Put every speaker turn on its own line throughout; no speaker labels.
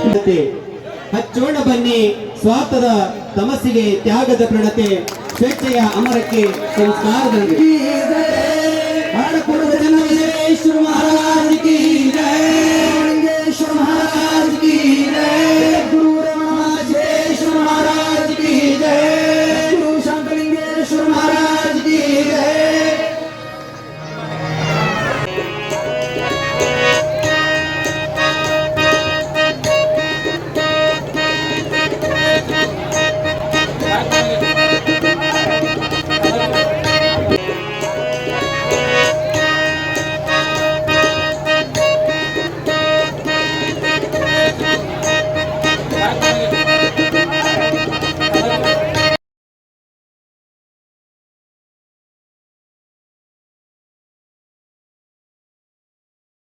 ಪ್ರಣತೆ ಹಚ್ಚೋಣ ಬನ್ನಿ ಸ್ವಾರ್ಥದ ತಮಸ್ಸಿಗೆ ತ್ಯಾಗದ ಪ್ರಣತೆ ಸ್ವೇಚ್ಛೆಯ ಅಮರಕ್ಕೆ ಸಂಸ್ಕಾರದ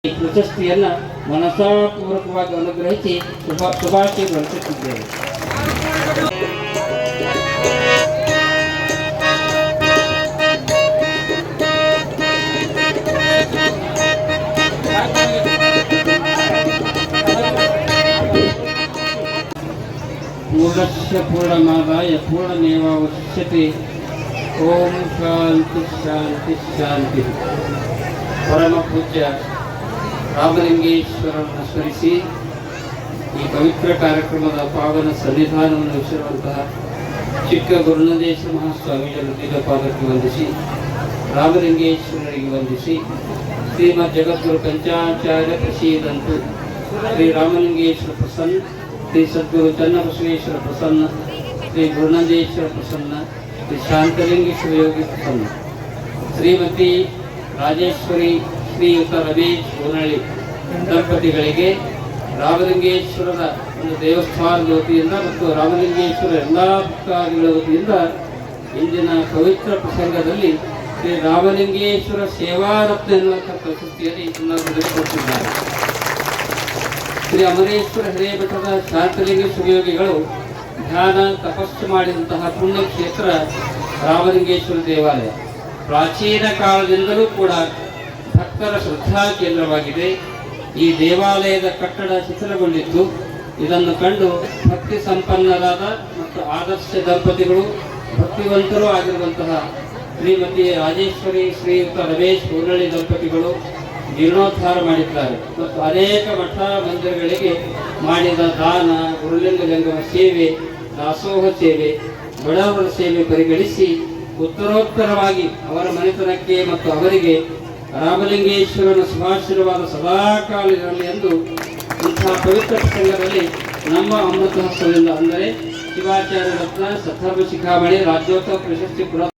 ಈ ಪ್ರಶಸ್ತಿಯನ್ನು ಮನಸಾಪೂರ್ವಕವಾಗಿ ಅನುಗ್ರಹಿಸಿ ಶುಭ ಶುಭಾಶಯ ಅರ್ಪಿಸುತ್ತಿದ್ದೇವೆ ಪೂರ್ಣಸ್ಯ ಪೂರ್ಣಮಾದಾಯ ಓಂ ಶಾಂತಿ ಶಾಂತಿ ಶಾಂತಿ. ಪರಮ ಪೂಜ್ಯ ರಾಮಲಿಂಗೇಶ್ವರನ್ನು ಸ್ಮರಿಸಿ ಈ ಪವಿತ್ರ ಕಾರ್ಯಕ್ರಮದ ಪಾವನ ಸನ್ನಿಧಾನವನ್ನು ವಹಿಸಿರುವಂತಹ ಚಿಕ್ಕ ಗುರುನಂದೇಶ ಮಹಾಸ್ವಾಮಿಗಳು ದೀಪಪಾದಕ್ಕೆ ವಂದಿಸಿ, ರಾಮಲಿಂಗೇಶ್ವರರಿಗೆ ವಂದಿಸಿ, ಶ್ರೀಮದ್ ಜಗದ್ಗುರು ಪಂಚಾಚಾರ್ಯ ಪ್ರಸೀದಂತು ಶ್ರೀ ರಾಮಲಿಂಗೇಶ್ವರ ಪ್ರಸನ್ನ, ಶ್ರೀ ಸದ್ಗುರು ಚನ್ನಬಸವೇಶ್ವರ ಪ್ರಸನ್ನ, ಶ್ರೀ ಗುರುನಂದೇಶ್ವರ ಪ್ರಸನ್ನ, ಶ್ರೀ ಶಾಂತಲಿಂಗೇಶ್ವರ ಯೋಗಿ ಪ್ರಸನ್ನ, ಶ್ರೀಮತಿ ರಾಜೇಶ್ವರಿ ಶ್ರೀಯುತ ರವಿ ಗೋನಳ್ಳಿ ದಂಪತಿಗಳಿಗೆ ರಾಮಲಿಂಗೇಶ್ವರದ ಒಂದು ದೇವಸ್ಥಾನದ ವತಿಯಿಂದ ಮತ್ತು ರಾಮಲಿಂಗೇಶ್ವರ ಎಲ್ಲ ಭಕ್ತಾದಿಗಳ ವತಿಯಿಂದ ಇಂದಿನ ಪವಿತ್ರ ಪ್ರಸಂಗದಲ್ಲಿ ಶ್ರೀ ರಾಮಲಿಂಗೇಶ್ವರ ಸೇವಾರತ್ನ ಎನ್ನುವಂಥ ಪ್ರಶಸ್ತಿಯಲ್ಲಿ ಸಂದರ್ಭದಲ್ಲಿ ಕೊಟ್ಟಿದ್ದಾರೆ. ಶ್ರೀ ಅಮರೇಶ್ವರ ಹಿರೇಮಠದ ಶಾಂತಲಿಂಗ ಸುಯೋಗಿಗಳು ಧ್ಯಾನ, ತಪಸ್ಸು ಮಾಡಿದಂತಹ ಪುಣ್ಯಕ್ಷೇತ್ರ ರಾಮಲಿಂಗೇಶ್ವರ ದೇವಾಲಯ. ಪ್ರಾಚೀನ ಕಾಲದಿಂದಲೂ ಕೂಡ ಭಕ್ತರ ಶ್ರದ್ಧಾ ಕೇಂದ್ರವಾಗಿದೆ. ಈ ದೇವಾಲಯದ ಕಟ್ಟಡ ಶಿಥಿಲಗೊಂಡಿತ್ತು. ಇದನ್ನು ಕಂಡು ಭಕ್ತಿ ಸಂಪನ್ನರಾದ ಮತ್ತು ಆದರ್ಶ ದಂಪತಿಗಳು, ಭಕ್ತಿವಂತರೂ ಆಗಿರುವಂತಹ ಶ್ರೀಮತಿ ರಾಜೇಶ್ವರಿ, ಶ್ರೀಯುತ ರಮೇಶ್ ಗೋನಳ್ಳಿ ದಂಪತಿಗಳು ಜೀರ್ಣೋದ್ಧಾರ ಮಾಡಿದ್ದಾರೆ. ಮತ್ತು ಅನೇಕ ಮಠ ಮಂದಿರಗಳಿಗೆ ಮಾಡಿದ ದಾನ, ಗುರುಲಿಂಗ ಸೇವೆ, ದಾಸೋಹ ಸೇವೆ, ಬಡವರ ಸೇವೆ ಪರಿಗಣಿಸಿ ಉತ್ತರೋತ್ತರವಾಗಿ ಅವರ ಮನೆತನಕ್ಕೆ ಮತ್ತು ಅವರಿಗೆ ರಾಮಲಿಂಗೇಶ್ವರನ ಶುಭಾಶೀರ್ವಾದ ಸದಾಕಾಲ ಇರಲಿ ಎಂದು ಇಂತಹ ಪವಿತ್ರ ಪ್ರಸಂಗದಲ್ಲಿ ನಮ್ಮ ಅಮೃತ ಹಸ್ತದಿಂದ ಅಂದರೆ ಶಿವಾಚಾರ್ಯ ರತ್ನ ಸತ್ಧರ್ಮ ಶಿಖಾಮಣಿ ರಾಜ್ಯೋತ್ಸವ ಪ್ರಶಸ್ತಿ ಪುರ